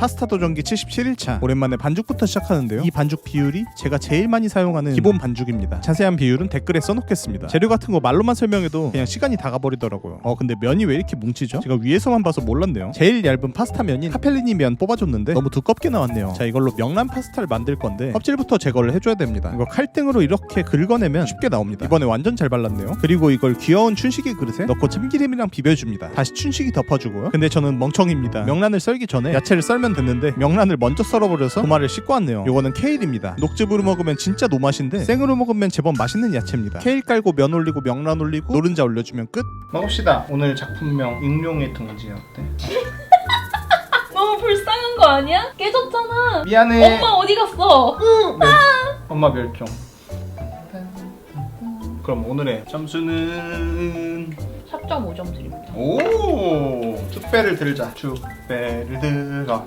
파스타 도전기 77일차. 오랜만에 반죽부터 시작하는데요. 이 반죽 비율이 제가 제일 많이 사용하는 기본 반죽입니다. 자세한 비율은 댓글에 써놓겠습니다. 재료 같은 거 말로만 설명해도 그냥 시간이 다 가버리더라고요. 어 근데 면이 왜 이렇게 뭉치죠? 제가 위에서만 봐서 몰랐네요. 제일 얇은 파스타 면인 카펠리니 면 뽑아줬는데 너무 두껍게 나왔네요. 자 이걸로 명란 파스타를 만들 건데 껍질부터 제거를 해줘야 됩니다. 이거 칼등으로 이렇게 긁어내면 쉽게 나옵니다. 이번에 완전 잘 발랐네요. 그리고 이걸 귀여운 춘식이 그릇에 넣고 참기름이랑 비벼줍니다. 다시 춘식이 덮어주고요. 근데 저는 멍청입니다. 명란을 썰기 전에 야채를 썰면 됐는데 명란을 먼저 썰어버려서 도마를 씻고 왔네요. 요거는 케일입니다. 녹즙으로 먹으면 진짜 노맛인데 생으로 먹으면 제법 맛있는 야채입니다. 케일 깔고 면 올리고 명란 올리고 노른자 올려주면 끝. 먹읍시다. 오늘 작품명 익룡의 둥지 어때? 너무 불쌍한 거 아니야? 깨졌잖아. 미안해. 엄마 어디 갔어? 엄마 멸종. 그럼 오늘의 점수는 4.5점 드립니다. 오! 축배를 들자. 축배를 들어